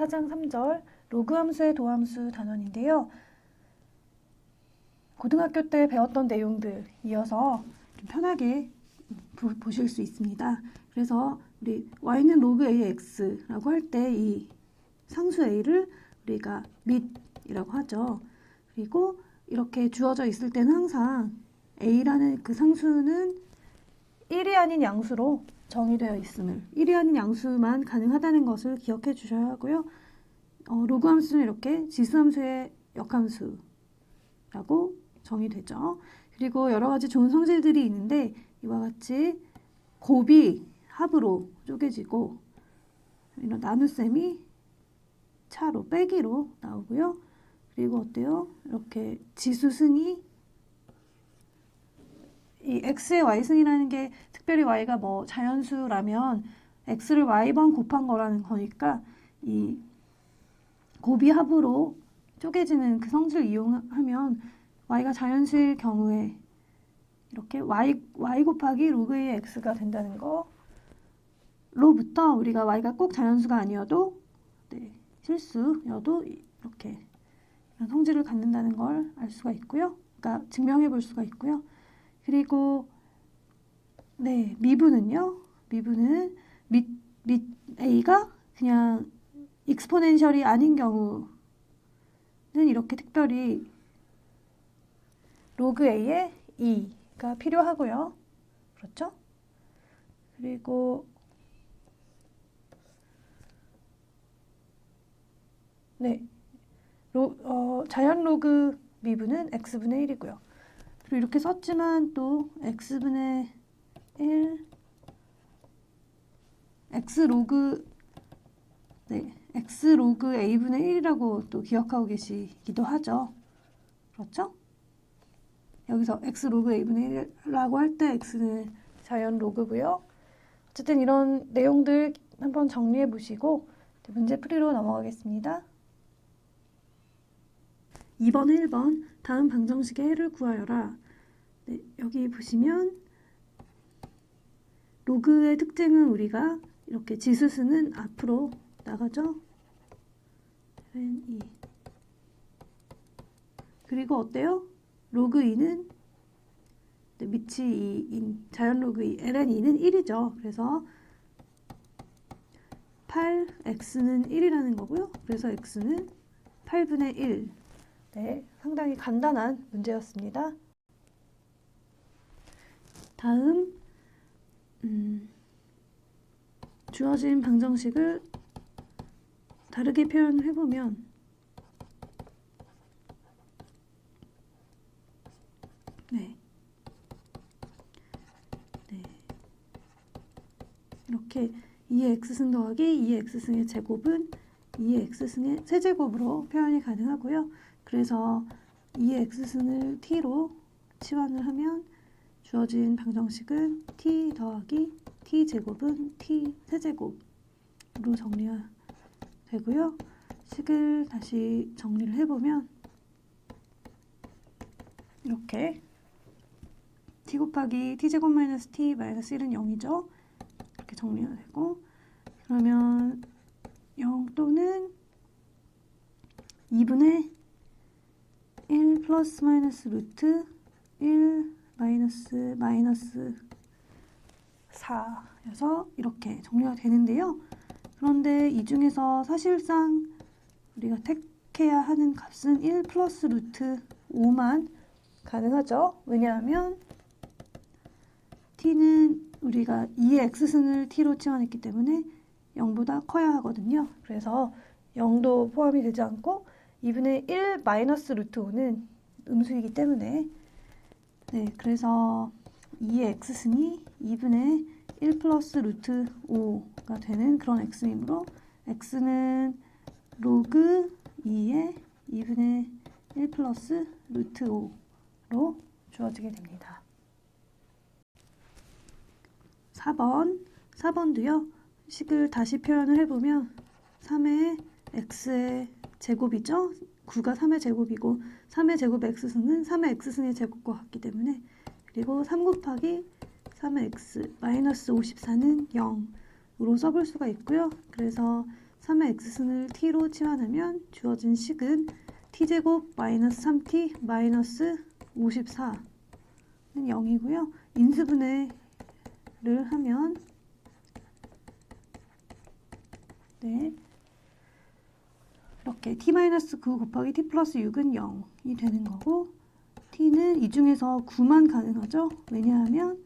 4장 3절 로그 함수의 도함수 단원인데요. 고등학교 때 배웠던 내용들 이어서 좀 편하게 보, 보실 수 있습니다. 그래서 우리 y는 로그 a의 x라고 할 때 이 상수 a를 우리가 밑이라고 하죠. 그리고 이렇게 주어져 있을 때는 항상 a라는 그 상수는 1이 아닌 양수로 정의되어 있음을 1이 아닌 양수만 가능하다는 것을 기억해 주셔야 하고요. 어, 로그 함수는 이렇게 지수함수의 역함수라고 정의되죠. 그리고 여러 가지 좋은 성질들이 있는데 이와 같이 곱이 합으로 쪼개지고 이런 나눗셈이 차로 빼기로 나오고요. 그리고 어때요? 이렇게 지수승이 이 x의 y승이라는 게 특별히 y가 뭐 자연수라면 x를 y번 곱한 거라는 거니까 이 곱이 합으로 쪼개지는 그 성질을 이용하면 y가 자연수일 경우에 이렇게 y, y 곱하기 로그 의 x가 된다는 거로부터 우리가 y가 꼭 자연수가 아니어도 네, 실수여도 이렇게 이런 성질을 갖는다는 걸 알 수가 있고요. 그러니까 증명해 볼 수가 있고요. 그리고 네 미분은요. 미분은 밑, 밑 a가 그냥 익스포넨셜이 아닌 경우는 이렇게 특별히 로그 a의 2가 필요하고요. 그렇죠? 그리고 네. 로, 어, 자연 로그 미분은 x분의 1이고요. 그리고 이렇게 썼지만 또 x분의 1 x 로그 네, x 로그 a분의 1이라고 또 기억하고 계시기도 하죠. 그렇죠? 여기서 x 로그 a분의 1이라고 할 때 x는 자연 로그고요. 어쨌든 이런 내용들 한번 정리해 보시고 문제 풀이로 넘어가겠습니다. 2번, 1번 다음 방정식의 해를 구하여라. 네, 여기 보시면 로그의 특징은 우리가 이렇게 지수수는 앞으로 나가죠. 2 그리고 어때요? 로그 2는 네, 밑이 2인 자연 로그 2 ln 2는 1이죠. 그래서 8x는 1이라는 거고요. 그래서 x는 8분의 1 네, 상당히 간단한 문제였습니다. 다음 음, 주어진 방정식을 다르게 표현해 보면 네. 네. 이렇게 2의 x승 더하기 2의 x승의 제곱은 2의 x승의 세제곱으로 표현이 가능하고요. 그래서 2의 x승을 t로 치환을 하면 주어진 방정식은 t 더하기 t 제곱은 t 세제곱으로 정리가 되고요. 식을 다시 정리를 해보면 이렇게 t 곱하기 t 제곱 마이너스 t 마이너스 1은 0이죠. 이렇게 정리가 되고 그러면 0 또는 2분의 1 플러스 마이너스 루트 1 마이너스 마이너스 4여서 이렇게 정리가 되는데요. 그런데 이 중에서 사실상 우리가 택해야 하는 값은 1 플러스 루트 5만 가능하죠. 왜냐하면 t는 우리가 2의 x승을 t로 치환했기 때문에 0보다 커야 하거든요. 그래서 0도 포함이 되지 않고 2분의 1 마이너스 루트 5는 음수이기 때문에 네, 그래서 2의 x승이 2분의 1 플러스 루트 5가 되는 그런 x이므로 x는 로그 2의 2분의 1 플러스 루트 5로 주어지게 됩니다. 4번, 4번도요. 식을 다시 표현을 해보면 3의 x의 제곱이죠. 9가 3의 제곱이고 3의 제곱 x승은 3의 x승의 제곱과 같기 때문에 그리고 3 곱하기 3의 x 마이너스 54는 0으로 써볼 수가 있고요. 그래서 3의 x승을 t로 치환하면 주어진 식은 t제곱 마이너스 3t 마이너스 54는 0이고요. 인수분해를 하면 네 이렇게 t-9 곱하기 t 플러스 6은 0이 되는 거고 t는 이 중에서 9만 가능하죠. 왜냐하면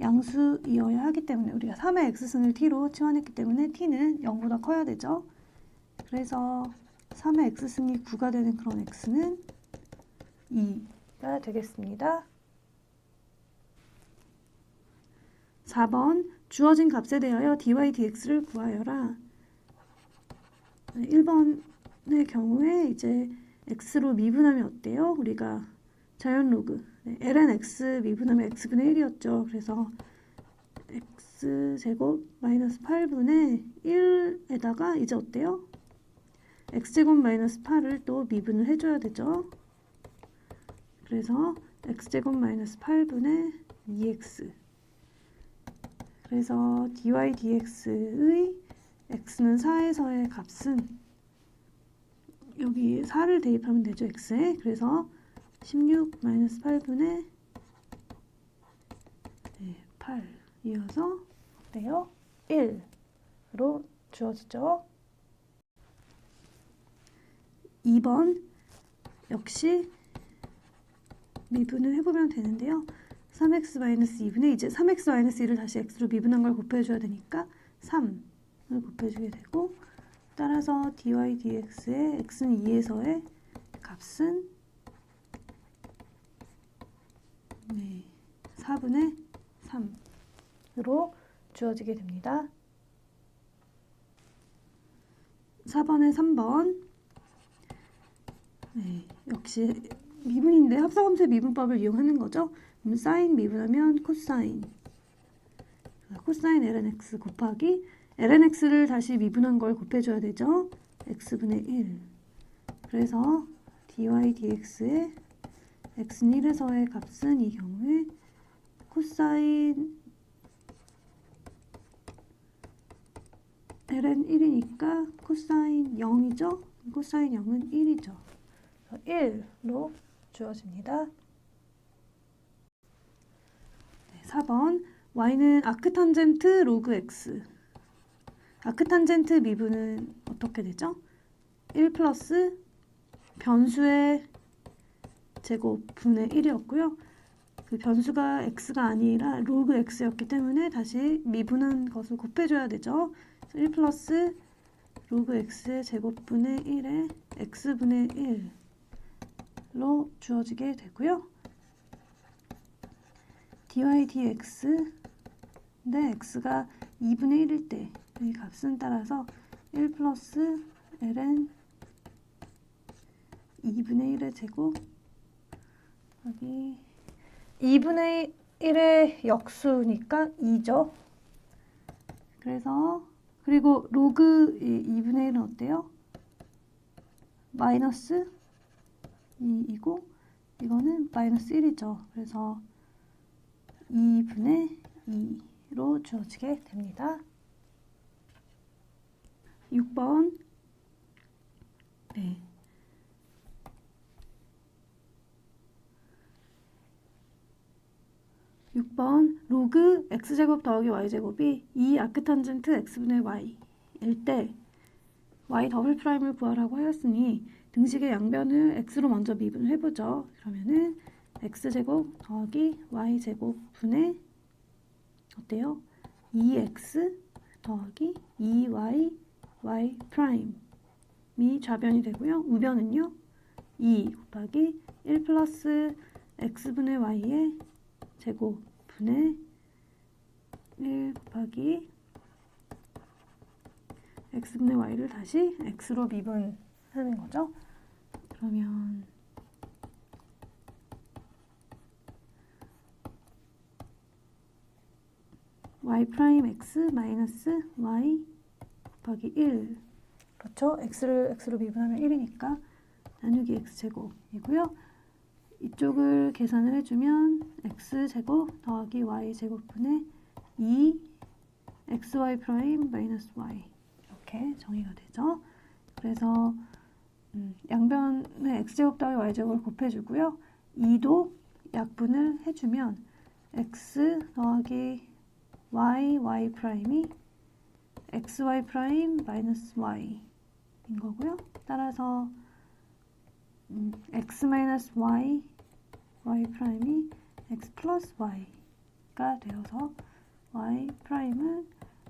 양수이어야 하기 때문에 우리가 3의 x승을 t로 치환했기 때문에 t는 0보다 커야 되죠. 그래서 3의 x승이 9가 되는 그런 x는 2가 되겠습니다. 4번 주어진 값에 대하여 dy dx를 구하여라. 1번 의 경우에 이제 x로 미분하면 어때요? 우리가 자연 로그 네, ln x 미분하면 x분의 1이었죠. 그래서 x제곱 마이너스 8분의 1에다가 이제 어때요? x제곱 마이너스 8을 또 미분을 해줘야 되죠. 그래서 x제곱 마이너스 8분의 2x 그래서 dy dx의 x는 4에서의 값은 여기 4를 대입하면 되죠 x에? 그래서 16 마이너스 8분의 네, 8 이어서 어때요? 1로 주어지죠. 2번 역시 미분을 해보면 되는데요. 3x-2분의 이제 3x-1을 다시 x로 미분한 걸 곱해줘야 되니까 3을 곱해주게 되고 따라서 dy dx의 x는 2에서의 값은 네, 4분의 3으로 주어지게 됩니다. 4번에 3번 네, 역시 미분인데 합성함수의 미분법을 이용하는 거죠. 그럼 사인 미분하면 코사인 코사인 ln x 곱하기 ln x를 다시 미분한 걸 곱해줘야 되죠. x분의 1 그래서 dy dx의 x는 1에서의 값은 이 경우에 코사인 ln 1이니까 코사인 0이죠. 코사인 0은 1이죠. 1로 주어집니다. 4번 y는 아크탄젠트 로그 x 아크 탄젠트 미분은 어떻게 되죠? 1 플러스 변수의 제곱 분의 1이었고요. 그 변수가 x가 아니라 로그 x였기 때문에 다시 미분한 것을 곱해줘야 되죠. 1 플러스 로그 x의 제곱분의 1에 x분의 1로 주어지게 되고요. dy dx 네, x가 2분의 1일 때 이 값은 따라서 1 플러스 ln 2분의 1의 제곱 여기 2분의 1의 역수니까 2죠. 그래서 그리고 로그 2분의 1은 어때요? 마이너스 2이고 이거는 마이너스 1이죠. 그래서 2분의 2로 주어지게 됩니다. 6번 네. 육번 로그 x제곱 더하기 y제곱이 2 아크탄젠트 x분의 y일 때 y 더블 프라임을 구하라고 하였으니 등식의 양변을 x로 먼저 미분을 해보죠. 그러면은 x제곱 더하기 y제곱 분의 어때요? 2x 더하기 2y y 프라임이 좌변이 되고요. 우변은요. 2 곱하기 1 플러스 x분의 y의 제곱분의 1 곱하기 x분의 y를 다시 x로 미분하는 거죠. 그러면 y 프라임 x 마이너스 y 곱하기 1 그렇죠? x를 x로 미분하면 1이니까 나누기 x제곱이고요. 이쪽을 계산을 해주면 x제곱 더하기 y제곱분의 2 xy 프라임 마이너스 y 이렇게 정의가 되죠. 그래서 음, 양변에 x제곱 더하기 y제곱을 곱해주고요. 2도 약분을 해주면 x 더하기 y, y 프라임이 xy 프라임 마이너스 y인 거고요. 따라서 음, x 마이너스 y, y 프라임이 x 플러스 y가 되어서 y 프라임은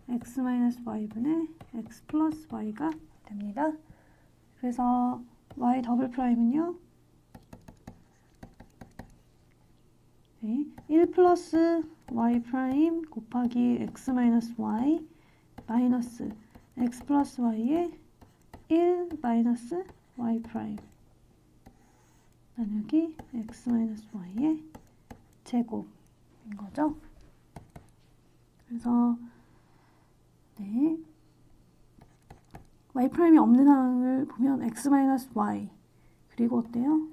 x 마이너스 y분의 x 플러스 y가 됩니다. 그래서 y 더블 프라임은요. 네, 1 플러스 y 프라임 곱하기 x 마이너스 y 마이너스 x 플러스 y의 1 마이너스 y 프라임 나누기 x 마이너스 y의 제곱인 거죠. 그래서 네 y 프라임이 없는 항을 보면 x 마이너스 y 그리고 어때요?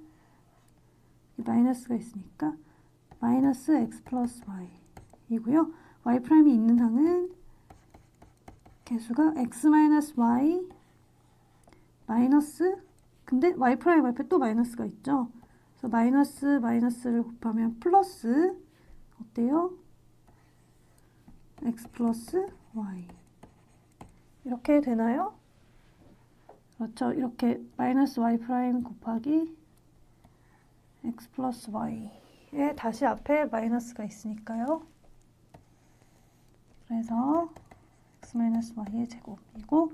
이 마이너스가 있으니까 마이너스 x 플러스 y 이고요. y 프라임이 있는 항은 개수가 x 마이너스 y 마이너스 근데 y 프라임 앞에 또 마이너스가 있죠. 그래서 마이너스 마이너스를 곱하면 플러스 어때요? x 플러스 y 이렇게 되나요? 그렇죠. 이렇게 마이너스 y 프라임 곱하기 x 플러스 y에 다시 앞에 마이너스가 있으니까요. 그래서 x 마이너스 y의 제곱이고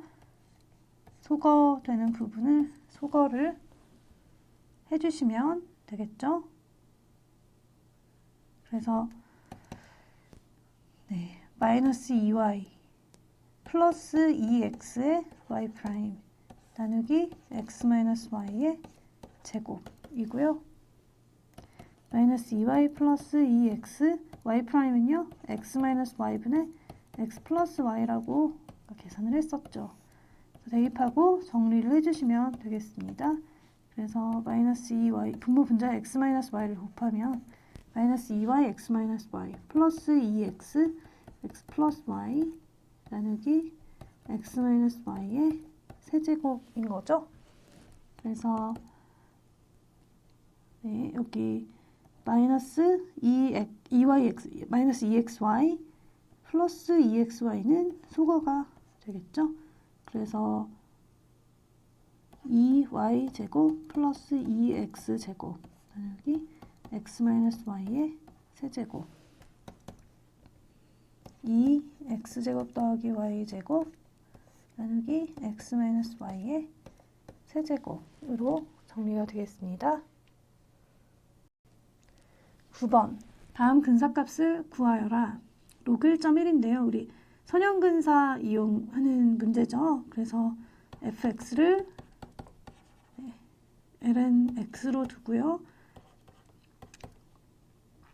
소거되는 부분을 소거를 해주시면 되겠죠. 그래서 네, 마이너스 2y 플러스 2x의 y 프라임 나누기 x 마이너스 y의 제곱이고요. 마이너스 2y 플러스 2x y 프라임은요 x 마이너스 y분의 x 플러스 y라고 계산을 했었죠. 대입하고 정리를 해주시면 되겠습니다. 그래서 마이너스 2y 분모 분자 x 마이너스 y를 곱하면 마이너스 2y x 마이너스 y 플러스 2x x 플러스 y 나누기 x 마이너스 y의 세제곱인 거죠. 그래서 네, 여기 마이너스 2 2yx 마이너스 2xy 플러스 2xy는 소거가 되겠죠. 그래서 2y 제곱 플러스 2x 제곱 나누기 x 마이너스 y의 세제곱 2x 제곱 더하기 y 제곱 나누기 x 마이너스 y의 세제곱으로 정리가 되겠습니다. 9번 다음 근사값을 구하여라. 로그 1.1인데요. 우리 선형근사 이용하는 문제죠. 그래서 fx를 lnx로 두고요.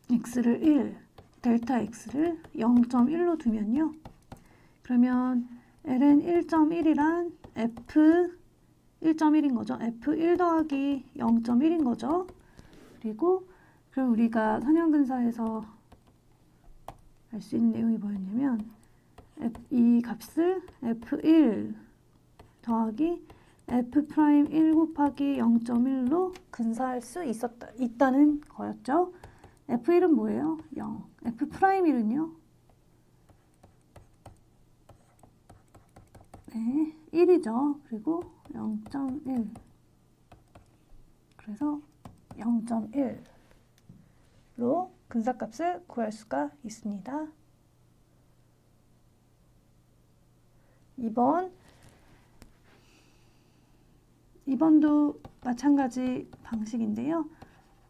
x를 1, 델타 x를 0.1로 두면요. 그러면 ln 1.1이란 f 1.1인 거죠. f1 더하기 0.1인 거죠. 그리고 그럼 우리가 선형근사에서 알 수 있는 내용이 뭐였냐면 이 값을 f1 더하기 f 프라임 1 곱하기 0.1로 근사할 수 있었다 있다는 거였죠. f1은 뭐예요? 0. f 프라임 1은요? 네, 1이죠. 그리고 0.1. 그래서 0.1로 근사값을 구할 수가 있습니다. 2번 2번도 마찬가지 방식인데요.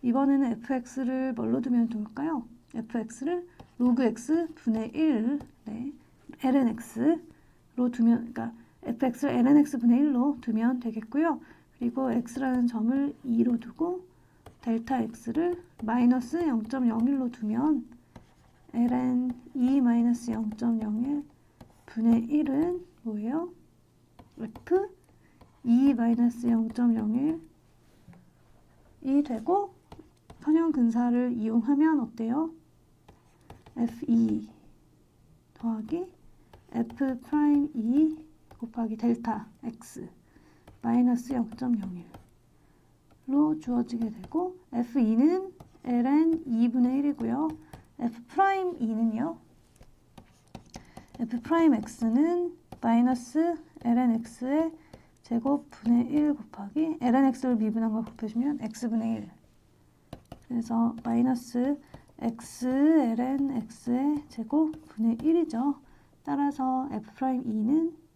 이번에는 fx를 뭘로 두면 좋을까요? fx를 로그 x 분의 1, 네, lnx로 두면, 그러니까 fx를 lnx 분의 1로 두면 되겠고요. 그리고 x라는 점을 2로 두고 델타 x를 마이너스 0.01로 두면 ln 2 마이너스 0.01 분의 1은 뭐예요? f 2 마이너스 0.01이 되고 선형 근사를 이용하면 어때요? f2 더하기 f 프라임 2 곱하기 델타 x 마이너스 0.01 로 주어지게 되고 f2는 ln 2분의 1이고요. f 프라임 2는요. f 프라임 x는 마이너스 ln x의 제곱 분의 1 곱하기 ln x를 미분한 걸 곱해주면 x분의 1 그래서 마이너스 x ln x의 제곱 분의 1이죠. 따라서 f 프라임 2는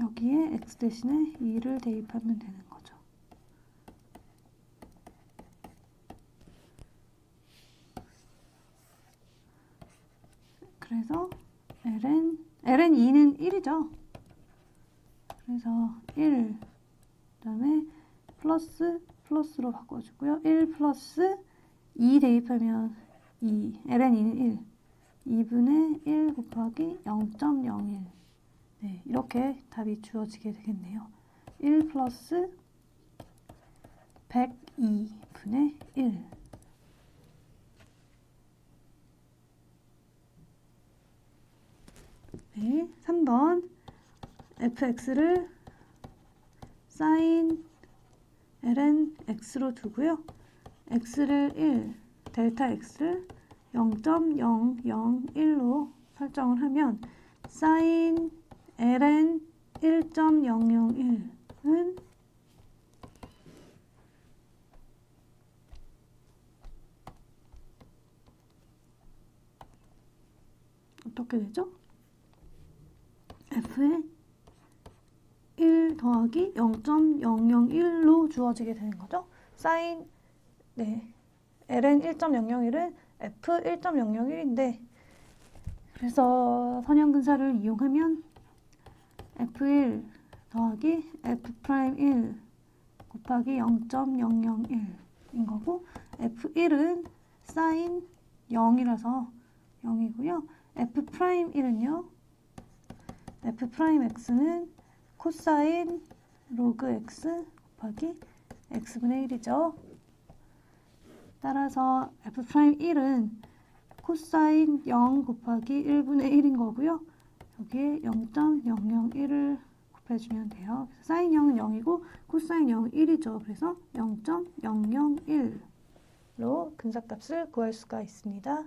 여기에 x 대신에 2를 대입하면 되는 거죠. 그래서 ln ln 2는 1이죠. 그래서 1 그다음에 플러스 플러스로 바꿔주고요. 1 플러스 2 대입하면 2 ln 2는 1 2분의 1 곱하기 0.01 네, 이렇게 답이 주어지게 되겠네요. 1 플러스 102분의 1 네, 3번 fx를 sin ln x로 두고요. x를 1, 델타 x를 0.001로 설정을 하면 sin ln 1.001은 어떻게 되죠? f의 1 더하기 0.001로 주어지게 되는 거죠. sin 네 ln 1.001은 f 1.001인데 그래서 선형근사를 이용하면 f1 더하기 f 프라임 1 곱하기 0.001인 거고 f1은 sin 0이라서 0이고요. f 프라임 1은요. f 프라임 x는 코사인 로그 x 곱하기 x분의 1이죠. 따라서 f 프라임 1은 코사인 0 곱하기 1분의 1인 거고요. 여기에 0.001을 곱해주면 돼요. 사인 0은 0이고 코사인 0은 1이죠. 그래서 0.001로 근사값을 구할 수가 있습니다.